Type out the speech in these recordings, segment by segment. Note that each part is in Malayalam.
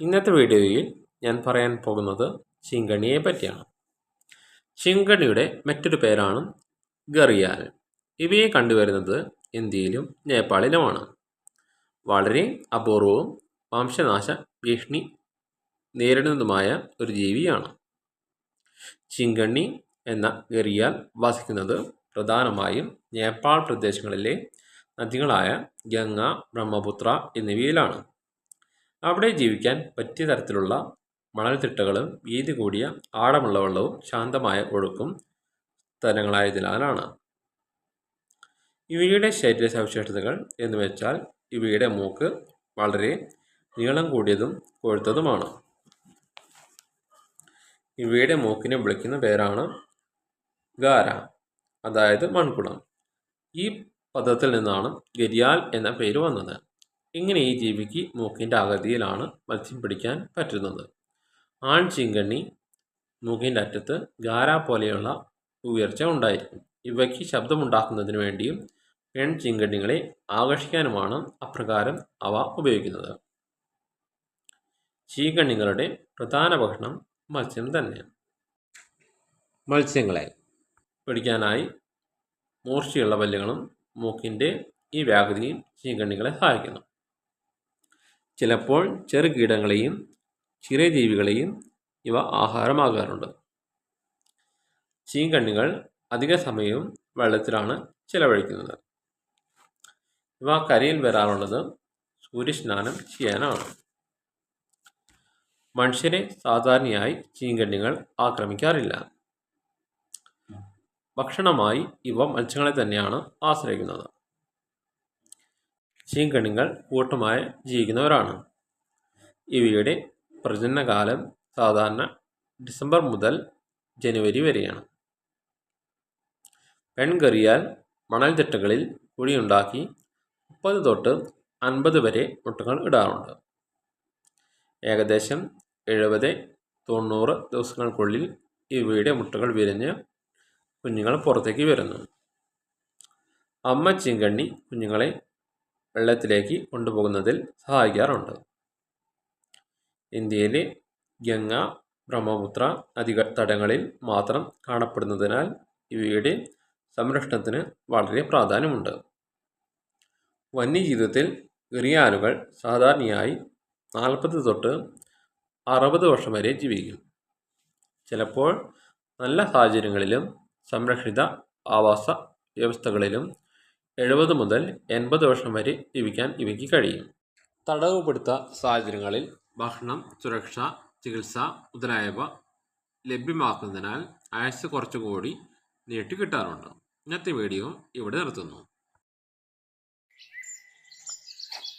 ഇന്നത്തെ വീഡിയോയിൽ ഞാൻ പറയാൻ പോകുന്നത് ചിങ്കണിയെ പറ്റിയാണ്. ചിങ്കണിയുടെ മറ്റൊരു പേരാണ് ഗറിയാൽ. ഇവയെ കണ്ടുവരുന്നത് ഇന്ത്യയിലും നേപ്പാളിലുമാണ്. വളരെ അപൂർവവും വംശനാശ ഭീഷണി നേരിടുന്നതുമായ ഒരു ജീവിയാണ്. ചിങ്കണ്ണി എന്ന ഗറിയാൽ വസിക്കുന്നത് പ്രധാനമായും നേപ്പാൾ പ്രദേശങ്ങളിലെ നദികളായ ഗംഗ ബ്രഹ്മപുത്ര എന്നിവയിലാണ്. അവിടെ ജീവിക്കാൻ പറ്റിയ തരത്തിലുള്ള മണൽത്തിട്ടകളും വീതി കൂടിയ ആഴമുള്ള വെള്ളവും ശാന്തമായ ഒഴുക്കും സ്ഥലങ്ങളായതിനാലാണ് ഇവയുടെ ശരീര സവിശേഷതകൾ എന്ന് വെച്ചാൽ ഇവയുടെ മൂക്ക് വളരെ നീളം കൂടിയതും കൊഴുത്തതുമാണ്. ഇവയുടെ മൂക്കിനെ വിളിക്കുന്ന പേരാണ് ഗാര അതായത് മൺകുളം. ഈ പദത്തിൽ നിന്നാണ് ഗരിയാൽ എന്ന പേര് വന്നത്. ഇങ്ങനെ ഈ ജീവിക്ക് മൂക്കിന്റെ അകതിയിലാണ് മത്സ്യം പിടിക്കാൻ പറ്റുന്നത്? ആൺ ചിങ്കണ്ണി മൂക്കിന്റെ അറ്റത്ത് ഗാര പോലെയുള്ള ഉയർച്ച ഉണ്ടായിരിക്കും. ഇവയ്ക്ക് ശബ്ദമുണ്ടാക്കുന്നതിന് വേണ്ടിയും പെൺ ചിങ്കണ്ണികളെ ആകർഷിക്കാനുമാണ് അപ്രകാരം അവ ഉപയോഗിക്കുന്നത്. ചീകണ്ണികളുടെ പ്രധാന ഭക്ഷണം മത്സ്യം തന്നെ. മത്സ്യങ്ങളെ പിടിക്കാനായി മൂർച്ചയുള്ള പല്ലുകളും മൂക്കിന്റെ ഈ വ്യാകൃതിയും ചീങ്കണ്ണികളെ സഹായിക്കുന്നു. ചിലപ്പോൾ ചെറുകീടങ്ങളെയും ചെറിയ ജീവികളെയും ഇവ ആഹാരമാകാറുണ്ട്. ചീങ്കണ്ണികൾ അധിക സമയവും വെള്ളത്തിലാണ് ചിലവഴിക്കുന്നത്. ഇവ കരയിൽ വരാറുള്ളത് സൂര്യസ്നാനം ചെയ്യാനാണ്. മനുഷ്യരെ സാധാരണയായി ചീങ്കണ്ണികൾ ആക്രമിക്കാറില്ല. ഭക്ഷണമായി ഇവ മത്സ്യങ്ങളെ തന്നെയാണ് ആശ്രയിക്കുന്നത്. ചീങ്കണ്ണികൾ കൂട്ടമായി ജീവിക്കുന്നവരാണ്. ഇവയുടെ പ്രജനനകാലം സാധാരണ ഡിസംബർ മുതൽ ജനുവരി വരെയാണ്. പെൺകറിയാൽ മണൽത്തിട്ടകളിൽ കുഴിയുണ്ടാക്കി മുപ്പത് തൊട്ട് അൻപത് വരെ മുട്ടകൾ ഇടാറുണ്ട്. ഏകദേശം എഴുപത് തൊണ്ണൂറ് ദിവസങ്ങൾക്കുള്ളിൽ ഇവയുടെ മുട്ടകൾ വിരിഞ്ഞ് കുഞ്ഞുങ്ങൾ പുറത്തേക്ക് വരുന്നു. അമ്മ ചീങ്കണ്ണി കുഞ്ഞുങ്ങളെ വെള്ളത്തിലേക്ക് കൊണ്ടുപോകുന്നതിൽ സഹായിക്കാറുണ്ട്. ഇന്ത്യയിലെ ഗംഗ ബ്രഹ്മപുത്ര നദീതടങ്ങളിൽ മാത്രം കാണപ്പെടുന്നതിനാൽ ഇവയുടെ സംരക്ഷണത്തിന് വളരെ പ്രാധാന്യമുണ്ട്. വന്യജീവിതത്തിൽ ഗറിയാലുകൾ സാധാരണയായി നാൽപ്പത് തൊട്ട് അറുപത് വർഷം വരെ ജീവിക്കും. ചിലപ്പോൾ നല്ല സാഹചര്യങ്ങളിലും സംരക്ഷിത ആവാസ വ്യവസ്ഥകളിലും എഴുപത് മുതൽ എൺപത് വർഷം വരെ ജീവിക്കാൻ ഇവയ്ക്ക് കഴിയും. തടവുപെടുത്ത സാഹചര്യങ്ങളിൽ ഭക്ഷണം സുരക്ഷ ചികിത്സ മുതലായവ ലഭ്യമാക്കുന്നതിനാൽ ആയുസ് കുറച്ചുകൂടി നീട്ടി കിട്ടാറുണ്ട്. ഇന്നത്തെ വീഡിയോ ഇവിടെ നിർത്തുന്നു.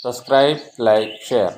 Subscribe like share